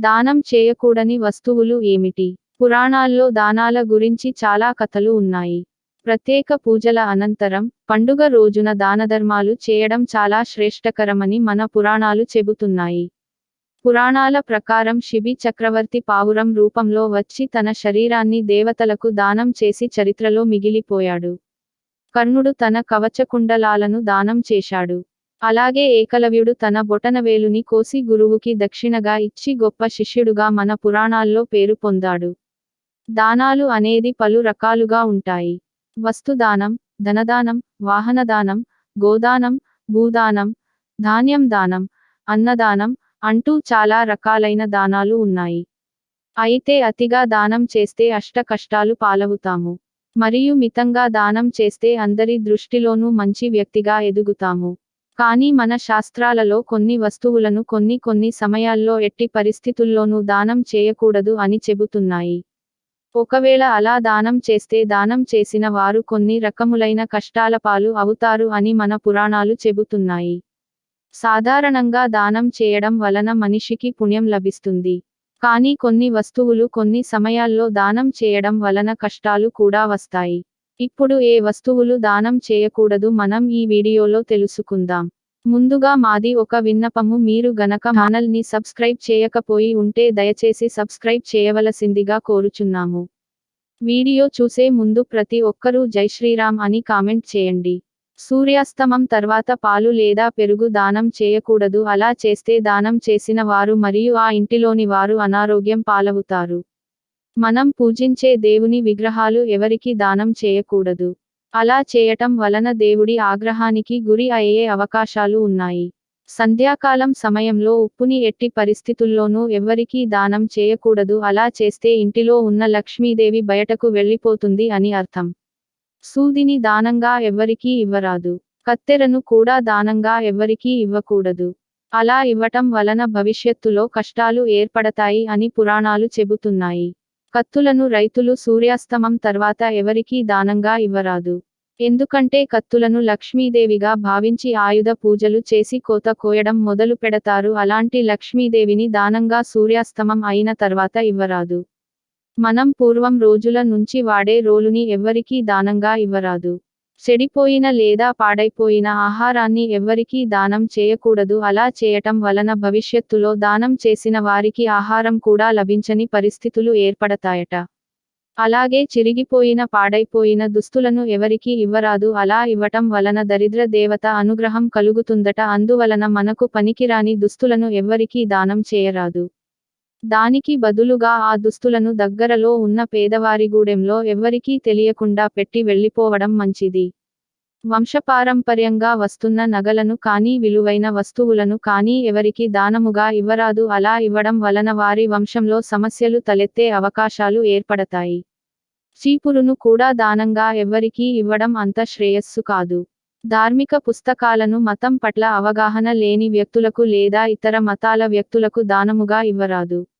దానం చేయకూడని వస్తువులు ఏమిటి? పురాణాల్లో దానాల గురించి చాలా కథలు ఉన్నాయి. ప్రత్యేక పూజల అనంతరం పండుగ రోజున దానధర్మాలు చేయడం చాలా శ్రేష్టకరమని మన పురాణాలు చెబుతున్నాయి. పురాణాల ప్రకారం శిబి చక్రవర్తి పావురం రూపంలో వచ్చి తన శరీరాన్ని దేవతలకు దానం చేసి చరిత్రలో మిగిలిపోయాడు. కర్ణుడు తన కవచకుండలాలను దానం చేశాడు. అలాగే ఏకలవ్యుడు తన బొటనవేలుని కోసి గురువుకి దక్షిణగా ఇచ్చి గొప్ప శిష్యుడుగా మన పురాణాల్లో పేరు పొందాడు. దానాలు అనేది పలు రకాలుగా ఉంటాయి. వస్తుదానం ధనదానం వాహనదానం గోదానం భూదానం ధాన్యం దానం అన్నదానం అంటూ చాలా రకాలైన దానాలు ఉన్నాయి. అయితే అతిగా దానం చేస్తే అష్ట కష్టాలు పాలవుతాము. మరియు మితంగా దానం చేస్తే అందరి దృష్టిలోనూ మంచి వ్యక్తిగా ఎదుగుతాము. కానీ మన శాస్త్రాలలో కొన్ని వస్తువులను కొన్ని కొన్ని సమయాల్లో ఎట్టి పరిస్థితుల్లోనూ దానం చేయకూడదు అని చెబుతున్నాయి. ఒకవేళ అలా దానం చేస్తే దానం చేసిన వారు కొన్ని రకములైన కష్టాల పాలు అవుతారు అని మన పురాణాలు చెబుతున్నాయి. సాధారణంగా దానం చేయడం వలన మనిషికి పుణ్యం లభిస్తుంది. కానీ కొన్ని వస్తువులు కొన్ని సమయాల్లో దానం చేయడం వలన కష్టాలు కూడా వస్తాయి. ఇప్పుడు ఏ వస్తువులు దానం చేయకూడదు మనం ఈ వీడియోలో తెలుసుకుందాం. ముందుగా మాది ఒక విన్నపము మీరు గనక ఛానల్ని సబ్స్క్రైబ్ చేయకపోయి ఉంటే దయచేసి సబ్స్క్రైబ్ చేయవలసిందిగా కోరుచున్నాము. వీడియో చూసే ముందు ప్రతి ఒక్కరూ జై శ్రీరామ్ అని కామెంట్ చేయండి. సూర్యాస్తమం తర్వాత పాలు లేదా పెరుగు దానం చేయకూడదు అలా చేస్తే దానం చేసిన వారు మరియు ఆ ఇంటిలోని వారు అనారోగ్యం పాలవుతారు. మనం పూజించే దేవుని విగ్రహాలు ఎవరికి దానం చేయకూడదు. అలా చేయటం వలన దేవుడి ఆగ్రహానికి గురి అయ్యే అవకాశాలు ఉన్నాయి. సంధ్యాకాలం సమయంలో ఉప్పుని ఎట్టి పరిస్థితుల్లోనూ ఎవ్వరికీ దానం చేయకూడదు. అలా చేస్తే ఇంటిలో ఉన్న లక్ష్మీదేవి బయటకు వెళ్ళిపోతుంది అని అర్థం. సూదిని దానంగా ఎవ్వరికీ ఇవ్వరాదు. కత్తెరను కూడా దానంగా ఎవ్వరికీ ఇవ్వకూడదు. అలా ఇవ్వటం వలన భవిష్యత్తులో కష్టాలు ఏర్పడతాయి అని పురాణాలు చెబుతున్నాయి. కత్తులను రైతులు సూర్యాస్తమం తర్వాత ఎవరికీ దానంగా ఇవ్వరాదు. ఎందుకంటే కత్తులను లక్ష్మీదేవిగా భావించి ఆయుధ పూజలు చేసి కోత కోయడం మొదలు పెడతారు అలాంటి లక్ష్మీదేవిని దానంగా సూర్యాస్తమం అయిన తర్వాత ఇవ్వరాదు. మనం పూర్వం రోజుల నుంచి వాడే రోలుని ఎవ్వరికీ దానంగా ఇవ్వరాదు. చెడిపోయిన లేదా పాడైపోయిన ఆహారాన్ని ఎవ్వరికీ దానం చేయకూడదు. అలా చేయటం వలన భవిష్యత్తులో దానం చేసిన వారికి ఆహారం కూడా లభించని పరిస్థితులు ఏర్పడతాయట. అలాగే చిరిగిపోయిన పాడైపోయిన దుస్తులను ఎవరికీ ఇవ్వరాదు. అలా ఇవ్వటం వలన దరిద్ర దేవత అనుగ్రహం కలుగుతుందట. అందువలన మనకు పనికిరాని దుస్తులను ఎవ్వరికీ దానం చేయరాదు. దానికి బదులుగా ఆ దుస్తులను దగ్గరలో ఉన్న పేదవారిగూడెంలో ఎవ్వరికీ తెలియకుండా పెట్టి వెళ్ళిపోవడం మంచిది. వంశపారంపర్యంగా వస్తున్న నగలను కానీ విలువైన వస్తువులను కానీ ఎవరికి దానముగా ఇవ్వరాదు. అలా ఇవ్వడం వలన వారి వంశంలో సమస్యలు తలెత్తే అవకాశాలు ఏర్పడతాయి. చీపురును కూడా దానంగా ఎవ్వరికీ ఇవ్వడం అంత శ్రేయస్సు కాదు. ధార్మిక పుస్తకాలను మతం పట్ల అవగాహన లేని వ్యక్తులకు లేదా ఇతర మతాల వ్యక్తులకు దానముగా ఇవ్వరాదు.